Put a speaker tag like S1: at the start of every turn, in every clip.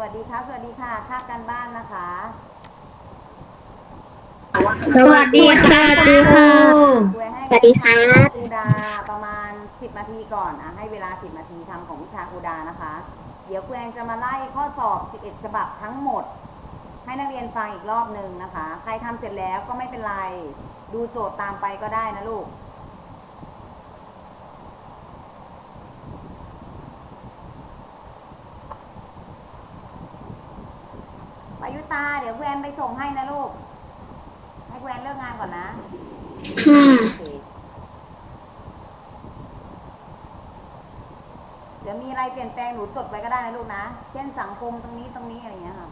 S1: วัสดีครับ สวัสดีค่ะคาบการบ้านนะคะ
S2: สวัสดีค่ะครู
S1: คุยให้
S2: สวัสดีครับ
S1: ครูดาประมาณ 10นาทีก่อนอะให้เวลา 10นาทีทำของวิชาครูดานะคะ เดี๋ยวครูแอนจะมาไล่ข้อสอบ 11 ฉบับทั้งหมด ให้นักเรียนฟังอีกรอบหนึ่งนะคะ ใครทำเสร็จแล้วก็ไม่เป็นไร ดูโจทย์ตามไปก็ได้นะลูก ปายุตาเดี๋ยวครูแอนไปส่งให้นะลูก ให้ครูแอนเลิกงานก่อนนะ
S2: ค่ะ
S1: โอเคเดี๋ยวมีอะไรเปลี่ยนแปลงหนูจดไว้ก็ได้นะลูกนะ เช่นสังคมตรงนี้ตรงนี้อะไรอย่างเงี้ยค่ะ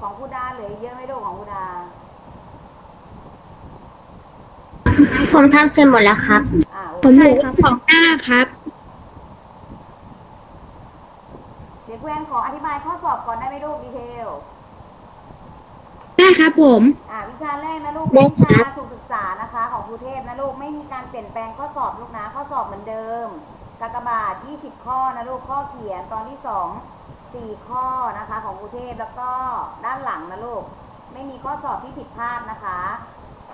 S1: ของครูดาเหลือเยอะไหมลูกของครูดา
S2: ผมทำเสร็จหมดแล้วครับ
S1: อ่าโอ
S2: ผม
S1: เค
S2: เหลือสองหน้าครับ
S1: เดี๋ยวครูแอนขออธิบายข้อสอบก่อนได้ไหมลูกดีเทล
S2: ได้ครับผม
S1: อ่าวิชาแรกนะลูก
S2: ได้
S1: เป็นวิ
S2: ครั
S1: ชา
S2: บ
S1: สุขศึกษานะคะ ของครูเทพนะลูกไม่มีการเปลี่ยนแปลงข้อสอบลูกนะข้อสอบเหมือนเดิมกากบาท 20 ข้อนะลูกข้อเขียนตอนที่ 2 4 ข้อนะคะ ของครูเทพแล้วก็ด้านหลังนะลูกไม่มีข้อสอบที่ผิดพลาดนะคะ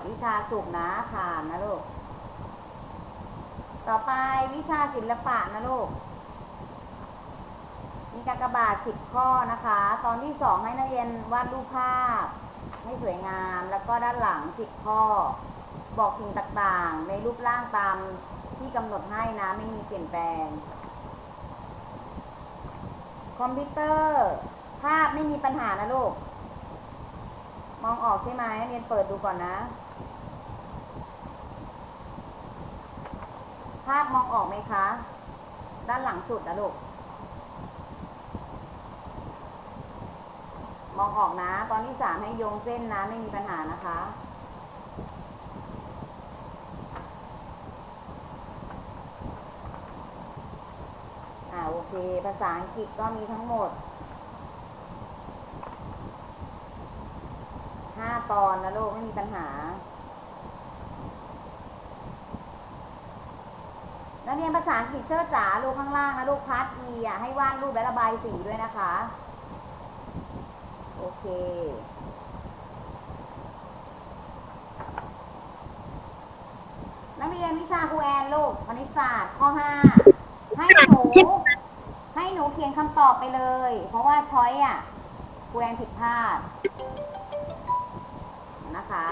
S1: วิชาสุขนะผ่านนะลูก ต่อไปวิชาศิลปะนะลูก มีกากบาท10ข้อนะคะ ตอนที่2ให้นักเรียนวาดรูปภาพให้สวยงามแล้วก็ด้านหลัง10ข้อ บอกสิ่งต่างๆ ในรูปร่างตามที่กำหนดให้นะไม่มีเปลี่ยนแปลง คอมพิวเตอร์ ภาพไม่มีปัญหานะลูก มองออกใช่ไหมเรียนเปิดดูก่อนนะ ภาพมองออกไหมคะ ด้านหลังสุดนะลูก มองออกนะ ตอนที่สามให้โยงเส้นนะ ไม่มีปัญหานะคะ อ่าโอเค ภาษาอังกฤษก็มีทั้งหมดห้าตอนนะลูก ไม่มีปัญหา นักเรียนภาษาอังกฤษเชิดจ๋าลูกข้างล่างนะลูกพาร์ท E อะให้วาดรูปและระบายสีด้วยนะคะ โอเคนักเรียนวิชาครูแอนลูกคณิตศาสตร์ข้อ5ให้หนูให้หนูเขียนคำตอบไปเลย เพราะว่าช้อยอะครูแอนผิดพลาดนะคะ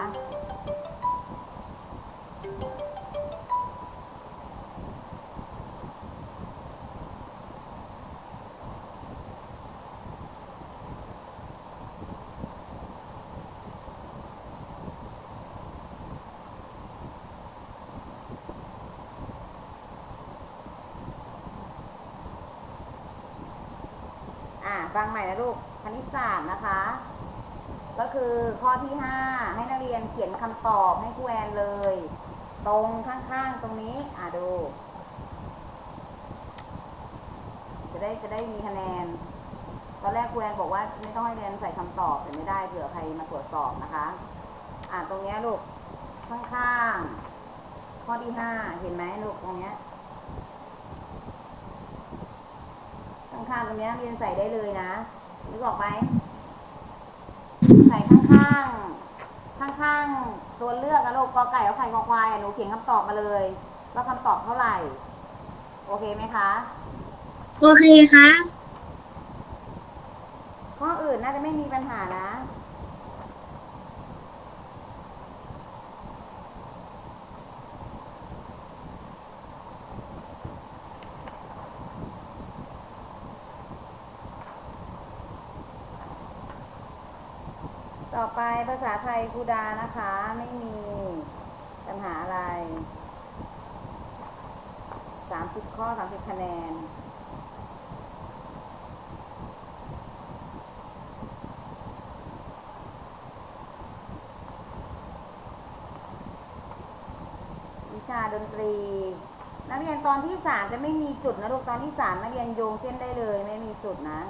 S1: ฟังใหม่นะลูกคณิตศาสตร์นะคะ ก็คือข้อที่ 5 ให้นักเรียนเขียนคำตอบให้ครูแอนเลย ตรงข้างๆตรงนี้ อ่าดู จะได้จะได้มีคะแนน ตอนแรกครูแอนบอกว่าไม่ต้องให้เรียนใส่คำตอบแต่ไม่ได้เผื่อใครมาตรวจสอบนะคะ อ่าตรงเนี้ยลูกข้างๆข้อที่ 5 เห็นไหมลูกตรงเนี้ย ข้าง ๆ ตรงเนี้ยเรียนใส่ได้เลยนะนึกออกไหมใส่ข้างๆ ข้างๆ ตัวเลือกอะลูกกอไก่เอาไข่คอควายอะหนูเขียนคำตอบมาเลยว่าคำตอบเท่าไหร่ โอเคไหมคะ
S2: โอเคครับ
S1: ข้ออื่นน่าจะไม่มีปัญหานะ ต่อไปภา ษาไทยครูดานะคะ ไม่มีปัญหาอะไรสามสิบข้อสามสิบคะแนน วิชาดนตรี นักเรียนตอนที่สามจะไม่มีจุดนะลูก ตอนที่สามนักเรียนโยงเส้นได้เลย ไม่มีจุดนะ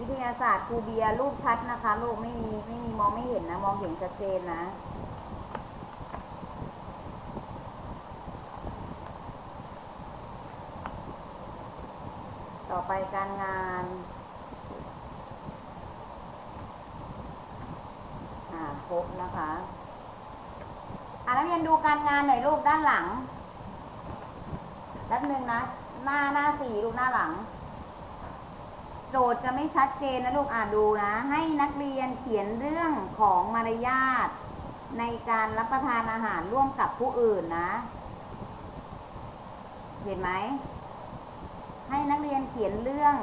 S1: วิทยา ศาสตร์ครูเบียรูปชัดนะคะลูกไม่มีไม่มีมองไม่เห็นนะ มองเห็นชัดเจนนะ ต่อไปการงานอ่าครบนะคะอ่านักเรียนดูการงานหน่อยลูกด้านหลังแป๊บหนึ่งนะ หน้าหน้าสี่ลูกหน้าหลัง โจทย์จะไม่ชัดเจนนะลูกอ่านดูนะ ให้นักเรียนเขียนเรื่องของมารยาทในการรับประทานอาหารร่วมกับผู้อื่นนะ เห็นไหม ให้นักเรียนเขียนเรื่อง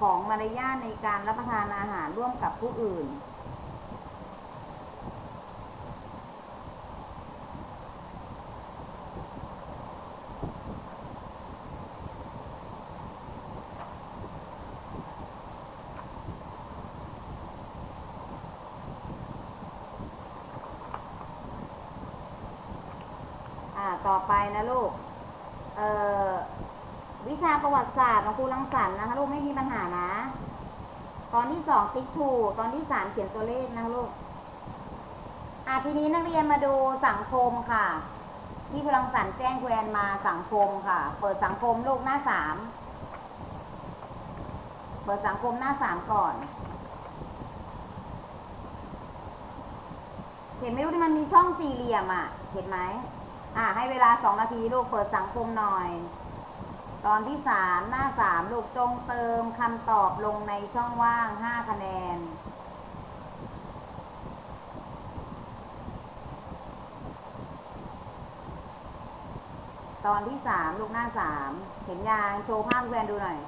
S1: ของมารยาทในการรับประทานอาหารร่วมกับผู้อื่น อ่า ต่อไปนะลูก เอ่อ วิชาประวัติ ศาสตร์ของครูรังสรรค์นะคะลูกไม่มีปัญหานะ ตอนที่สองติ๊กถูก ตอนที่สามเขียนตัวเลขนะลูกอะทีนี้นักเรียนมาดูสังคมค่ะ ที่ครูรังสรรแจ้งแครูแอนมาสังคมค่ะ เปิดสังคมลูกหน้าสามเปิดสังคมหน้าสามก่อน เห็นไหมลูกที่มันมีช่องสี่เหลี่ยมอะ เห็นไหมอ่าให้เวลาสองนาทีลูกเปิดสังคมหน่อย ตอนที่สามหน้าสามลูกจงเติมคำตอบลงในช่องว่างห้าคะแนน ตอนที่สามลูกหน้าสามเห็นยางโชว์ภาพให้แฟนดูหน่อย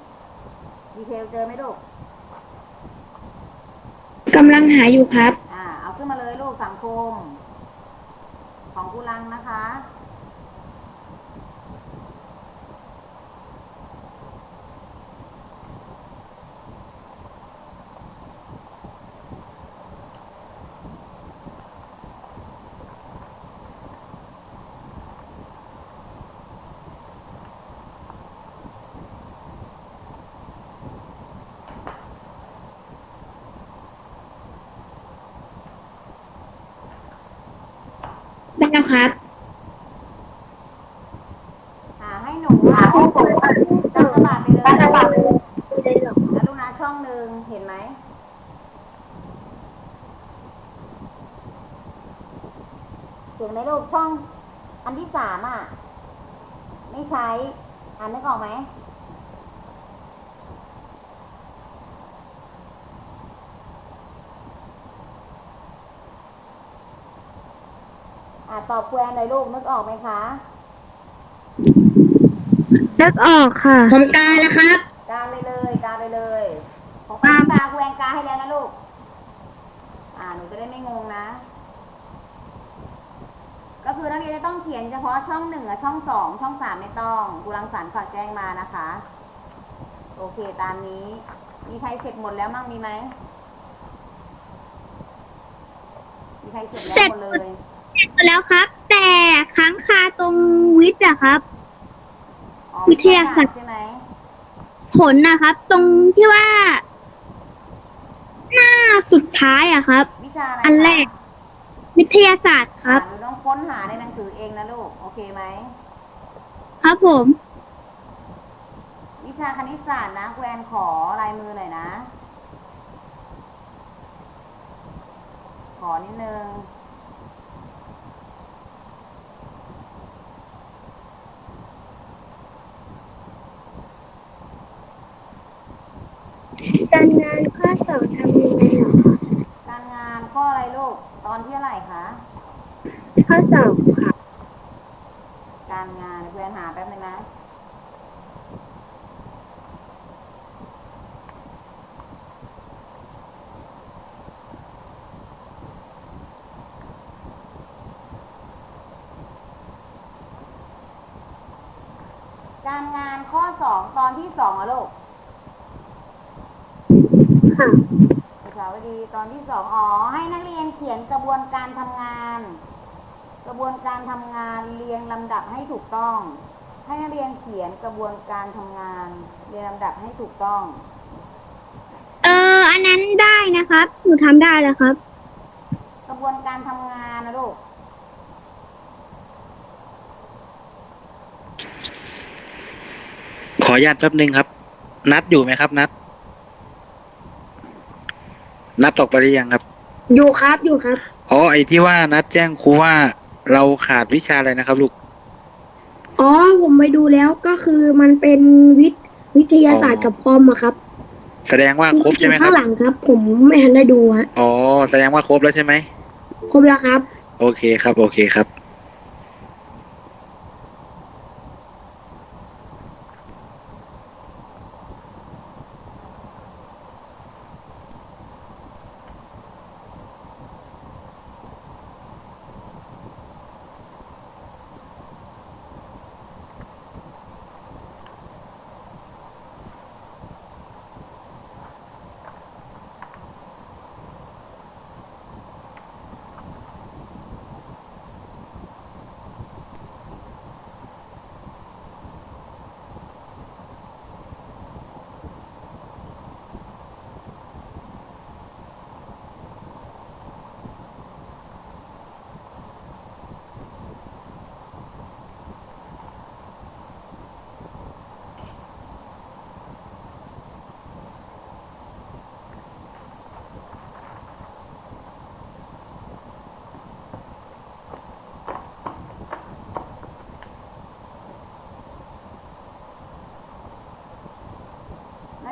S1: ดีเทลเจอไหมลูก
S2: กำลังหาอยู่ครับ
S1: อ่า เอาขึ้นมาเลยลูกสังคม ของกุลังนะคะ
S2: ได้แล้วครับ
S1: อ่าให้หนูอะตั้งกระบาดไปเลยแล้วลูกนะช่องหนึ่งเห็นไหมเห็นไหมลูกช่อง อันที่สามอะ ไม่ใช้อ่านนึกออกไหม ตอบแควรหน่อยลูกนึกออกไหมคะ
S2: นึกออกค่ะผมกาแล้วครับ
S1: กาไปเลยกาไปเลย ของปาตาแควงกาให้แล้วนะลูก อ่าหนูจะได้ไม่งงนะ ก็คือนักเรียนจะต้องเขียนเฉพาะช่องหนึ่งกับช่องสองช่องสามไม่ต้องกุลังสรรค์ฝากแจ้งมานะคะ โอเคตามนี้ มีใครเสร็จหมดแล้วมั่งมีไหมมีใครเสร็จ
S2: เสร็
S1: แล้ว
S2: จ
S1: หมดเลย
S2: แล้วครับ แต่ค้างคาตรงวิทย์อะครับ
S1: อ๋อ
S2: วิทยาศาสตร์
S1: ใช่ไหม
S2: ผลนะครับ ตรงที่ว่า หน้าสุดท้ายอะครับ
S1: วิชาอะไร
S2: อันแรก
S1: คะ
S2: วิทยาศาสตร์ครับ
S1: อ่าหนูต้องค้นหาในหนังสือเองนะลูก โอเคไหม
S2: ครับผม
S1: วิชาคณิตศาสตร์นะแวนขอลายมือหน่อยนะ ขอนิดนึง
S2: การงานข้อสอบทำยังไงหรอคะ
S1: การงานข้ออะไรลูก ตอนที่เท่าไหร่คะ
S2: ข้อสอบค่ะ
S1: การงานเพื่อนหาแป๊บนึงนะ การงานข้อสองตอนที่สองอะลูก
S2: ค่ะ
S1: โอเคสาวดีตอนที่สองอ๋อให้นักเรียนเขียนกระบวนการทำงาน กระบวนการทำงานเรียงลำดับให้ถูกต้อง ให้นักเรียนเขียนกระบวนการทำงาน เรียงลำดับให้ถูกต้อง
S2: เออ อันนั้นได้นะครับ หนูทำได้แล้วครับ
S1: กระบวนการทำงานนะลูก
S3: ขออนุญาตแป๊บนึงครับ นัดอยู่ไหมครับ นัด นัดออกไปหรือยังครับ
S4: อยู่ครับอยู่ครับ
S3: อ๋อไอที่ว่านัดแจ้งครูว่าเราขาดวิชาอะไรนะครับ ลูก
S4: อ๋อผมไปดูแล้วก็คือมันเป็นวิทย์วิทยาศาสตร์
S3: อ๋อ
S4: กับคอมอะครับ
S3: แสดงว่าครบใช่ไหมค
S4: ข้า
S3: รับ
S4: งหลังครับ ผมไม่ทันได้ดูฮะ
S3: อ๋อแสดงว่าครบแล้วใช่ไหม
S4: ครบแล้วครับ
S3: โอเคครับ โอเคครับ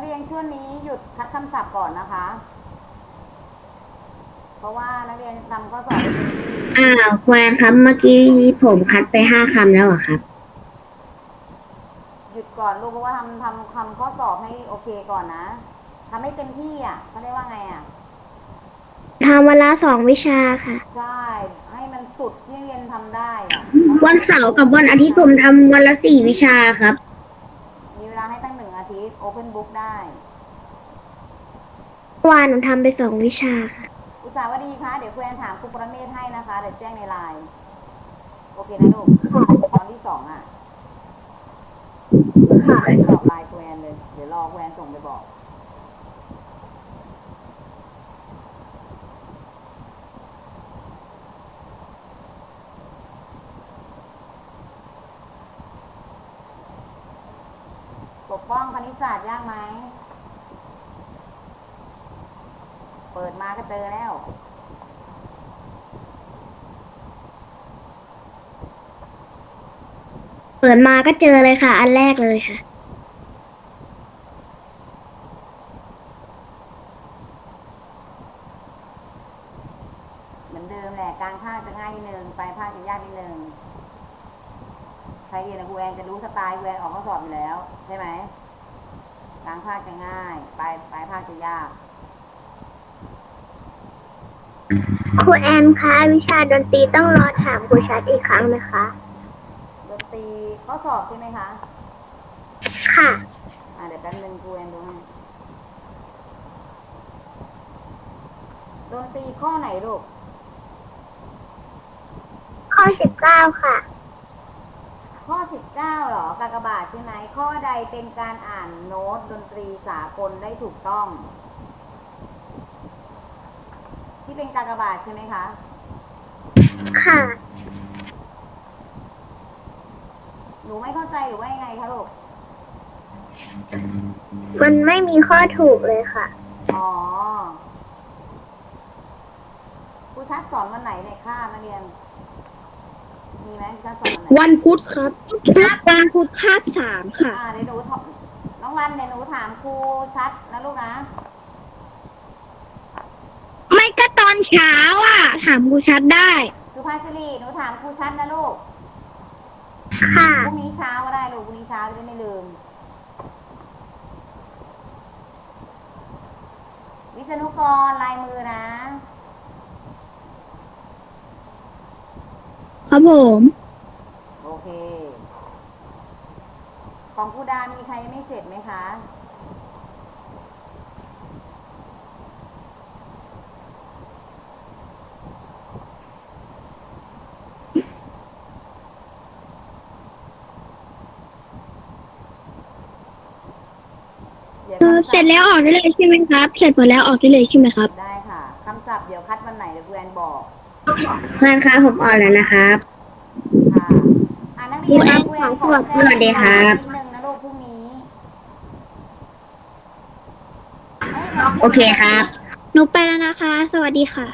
S1: เรียนช่วงนี้หยุดคัดคำศัพท์ก่อนนะคะ เพราะว่านักเรียนทำข้อสอบไปเป็นที่
S5: อ้าวแควร์ครับเมื่อกี้ผมคัดไปห้าคำแล้วเหรอะครับ
S1: หยุดก่อนลูกเพราะว่าทำทำทำข้อสอบให้โอเคก่อนนะทำให้เต็มที่อะเขาเรียกว่าไงอะ
S2: ทำวันละสองวิชาค่ะ
S1: ใช่ให้มันสุดที่นักเรียนทำได้อะ
S5: วันเสาร์กับวันอาทิตย์ผมทำวันละสี่วิชาครับ
S1: มีเวลาให้ตั้งหนึ่งอาทิตย์ Open Book ได้
S2: เมื่อวานหนูทำไปสองวิชาค่ะ
S1: อุตสาหวดีคะเดี๋ยวครูแอนถามครูประเมศให้นะคะเดี๋ยวแจ้งในไลน์โอเคนะลูกตอนที่สองอะตอบไลน์ครูแอนเลย เดี๋ยวรอครูแอนส่งไปบอก ป้องคณิตศาสตร์ยากไหม เปิดมาก็เจอแล้ว
S2: เปิดมาก็เจอเลยค่ะ อันแรกเลยค่ะ
S1: เหมือนเดิมแหละกลางภาคจะง่ายนิดนึงปลายภาคจะยากนิดนึงใครเรียนกับครูแอนจะรู้สไตล์ครูแอนออกข้อสอบอยู่แล้ว ใช่ไหมกลางภาคจะง่ายปลายปลายภาคจะยาก
S2: ครูแอนคะ วิชาดนตรีต้องรอถามครูชัดอีกครั้งไหมคะ
S1: ดนตรีข้อสอบใช่ไหมคะ
S2: ค่ะ
S1: อ่าเดี๋ยวแป๊บนึงครูแอนดูให้ดนตรีข้อไหนลูก
S2: ข้อสิบเก้าค่ะ
S1: ข้อ 19เหรอกากบาทใช่ไหม ข้อใดเป็นการอ่านโน้ตดนตรีสากลได้ถูกต้อง ที่เป็นกากบาทใช่ไหมคะ
S2: ค่ะ
S1: หนูไม่เข้าใจหรือว่ายังไงคะลูก
S2: มันไม่มีข้อถูกเลยค่ะ
S1: อ๋อครูชัดสอนวันไหนในคาบนักเรียน มีไหมครูชัดสอนวันไหน
S4: วันพุธครับ วันพุธคาบสามค่ะ
S1: อ่าเดี๋ยวหนูถามน้องวันเดี๋ยวหนูถามครูชัดนะลูกนะ
S2: ไม่ก็ตอนเช้าอะ ถามครูชัดได้
S1: สุภาสิริหนูถามครูชัดนะลูก
S2: ค่ะ
S1: พรุ่งนี้เช้าก็ได้ลูกพรุ่งนี้เช้าจะได้ไม่ลืม วิษณุกรลายมือนะ
S2: ครับผม
S1: โอเค ของครูดามีใครไม่เสร็จไหมคะ
S2: เสร็จแล้วออกได้เลยใช่ไหมครับ เสร็จหมดแล้วออกได้เลยใช่ไหมครับ
S1: ได้ค่ะคำศัพท์เดี๋ยวคัดวันไหนเดี๋ยวครูแอนบอก
S5: เพื่อนครับผมออกแล้วนะครับ
S1: ค่ะอ่านักเรียน
S2: ครูแอน
S1: ครูแอนขอ
S2: ขอ
S1: แจ้ง
S5: สวัสดีครับ
S1: นิดนึงนะลูกพรุ่งนี้เอ้ยวัน
S5: โอเคครับ
S2: หนูไปแล้วนะคะ สวัสดีค่ะ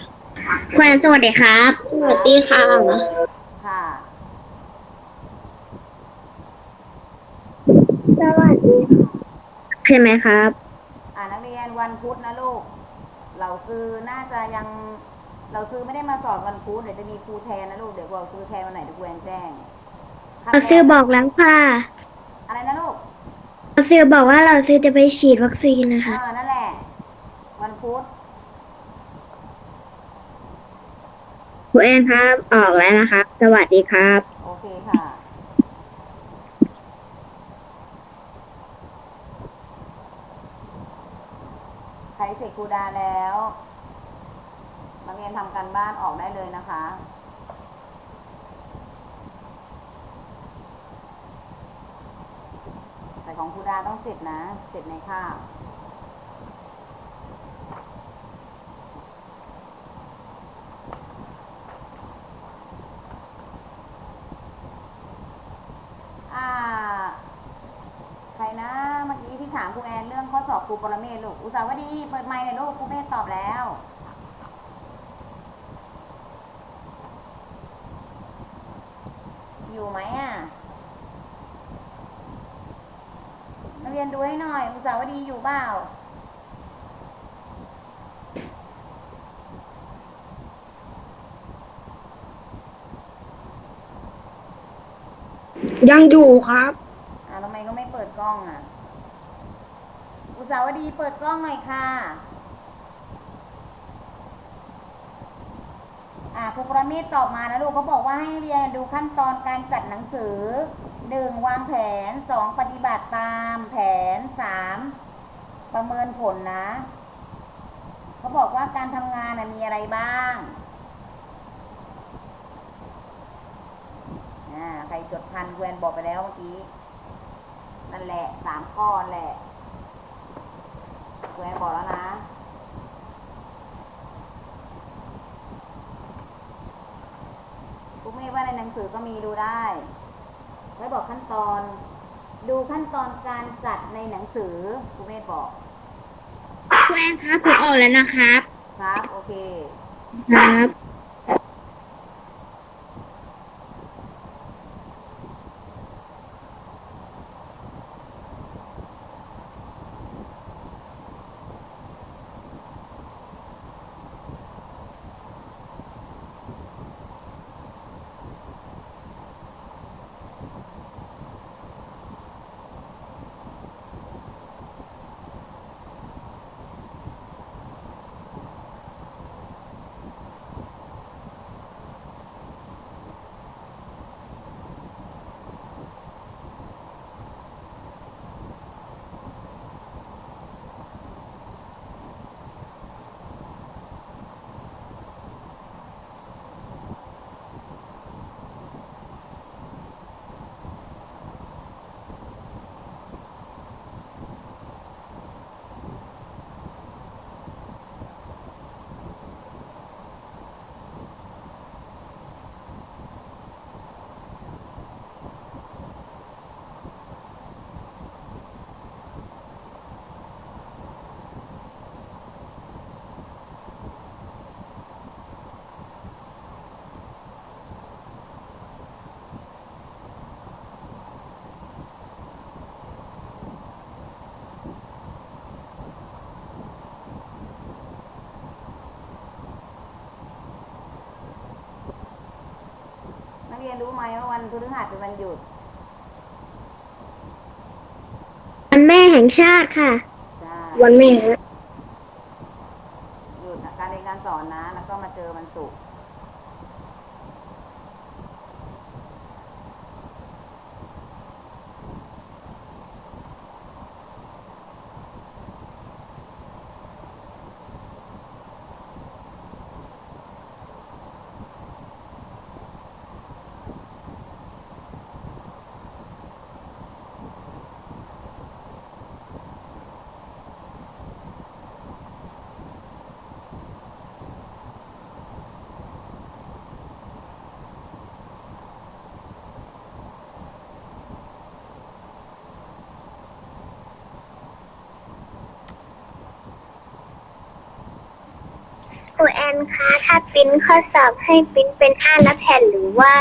S5: เพื่อนสวัสดีครับ
S2: สวัสดีค่ะ
S1: ค่ะ
S2: สวัสดี
S5: ใช่ไหมครับ
S1: อ่านักเรียนวันพุธนะลูก เราซื้อน่าจะยัง เราซื้อไม่ได้มาสอนวันพุธเดี๋ยวจะมีครูแทนนะลูก เดี๋ยวเราซื้อแทนวันไหนเดี๋ยวครูแอนแจ้งครั้ง
S2: เรา
S1: แร
S2: ซื้อบอกแล้วค่ะ
S1: อะไรนะลูก
S2: เราซื้อบอกว่าเราซื้อจะไปฉีดวัคซีนนะคะ
S1: เออ นั่นแหละ วันพุธ
S5: ครูแอนครับ ออกแล้วนะครับ สวัสดีครับ
S1: โอเคค่ะ ใค ครูดาแล้วนักเรียนทำการบ้านออกได้เลยนะคะแต่ของครูดาต้องเสร็จนะ เสร็จในคาวอ่า ใครนะ เมื่อกี้ที่ถามครูแอนเรื่องข้อสอบครู ปรเมศลูก อุสาวดี เปิดไมค์หน่อยลูกครูเมธตอบแล้วอยู่ไหมอะนักเรียนดูให้หน่อย อุสาวดีอยู่เปล่า
S4: ยังอยู่ครับ
S1: อ่าทำไมก็ไม่เปิดกล้องอะ อุตสาว ดีเปิดกล้องหน่อยค่ะ อ่าครูประเมศตอบมานะลูกเขาบอกว่าให้เรียนดูขั้นตอนการจัดหนังสือหนึ่งวางแผนสองปฏิบัติตามแผนสามประเมินผลนะเขาบอกว่าการทำงานนะมีอะไรบ้างอ่าใครจดทันเวนบอกไปแล้วเมื่อกี้ นั่นแหละสามข้อแหละ เวนบอกแล้วนะ กูไม่ว่าในหนังสือก็มีดูได้ ไว้บอกขั้นตอน ดูขั้นตอนการจัดในหนังสือกูไม่บอก
S5: ครูแอนครับผมออกแล้วนะครับ
S1: ครับ โอเค
S5: ครับ
S1: รียนรู้ไหมว่าวันพฤหัสเป็นวันหยุด
S2: วันแม่แห่งชาติค่ะ
S1: ใช่
S4: วันแม่
S2: นคะถ้าปริ้นข้อสอบให้ปริ้นเป็นหน้าละแผ่นหรือว่า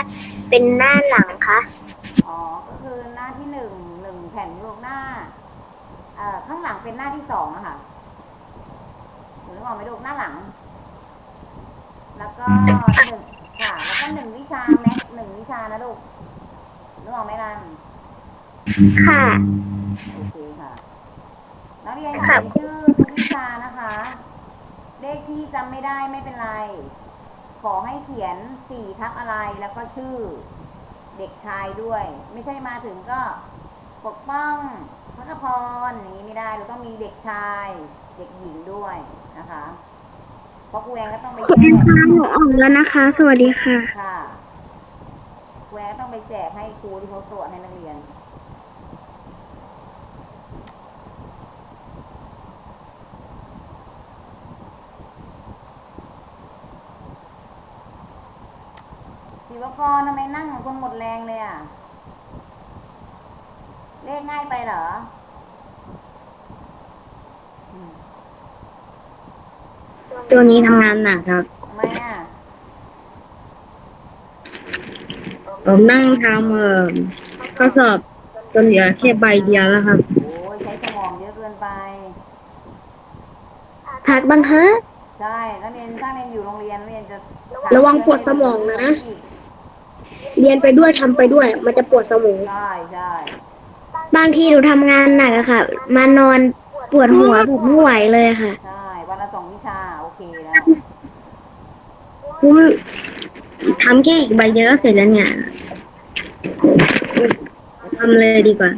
S2: เป็นหน้าหลังคะ
S1: อ๋อก็คือหน้าที่หนึ่งหนึ่งแผ่นลูกหน้าเอ่อข้างหลังเป็นหน้าที่สองอะค่ะหนูนึกออกไหมลูกหน้าหลัง แล้วก็หนึ่งค่ะ แล้วก็หนึ่งวิชาแม็กหนึ่งวิชานะลูกนึกออกไหมรัน
S2: ค่ะ
S1: โอเคค่ะนักเรียนเขียนชื่อทุกวิชานะคะเล ขที่จำไม่ได้ไม่เป็นไร ขอให้เขียนสี่ทับอะไรแล้วก็ชื่อเด็กชายด้วย ไม่ใช่มาถึงก็ปกป้องพักพรอย่างนี้ไม่ได้เราต้องมีเด็กชาย เด็กหญิงด้วยนะคะเพราะครูแองก็ต้องไป
S4: ครู
S1: แย
S4: แอน
S1: ก
S4: คะหนูออกแล้วนะคะ สวัสดีค่ะ
S1: ค่ะครูแองก็ต้องไปแจกให้ครูที่เขาตรวจให้นักเรียน ศิวกรทำไมนั่งเหมือนคนหมดแรงเลยอะ เลขง่ายไปเหรออืม
S5: ตัวนี้ทำงานหนักครับ
S1: ทำไมอะ
S5: ผมนั่งทำเอ่อข้อสอบจนเหลือแค่ใบเดียวแล้วครับ
S1: โอ้ยใช้สมองเยอะเกินไป
S2: พักบ้างฮะ
S1: ใช่นักเรียนถ้าเรียนอยู่โรงเรียนนักเรียนจะ
S4: ระวังปวดสมองนะ เรียนไปด้วยทำไปด้วย มันจะปวดสมอง
S1: ใช่ใช่
S2: บางทีหนูทำงานหนักอะค่ะ มานอนปวดหัวแบบไม่ไหวเลยค่ะ
S1: ใช่วันละสองวิชา โอเคแล้ว
S5: อุ้ยทำแค่อีกใบเดียวก็เสร็จแล้วเนี่ยทำเลยดีกว่า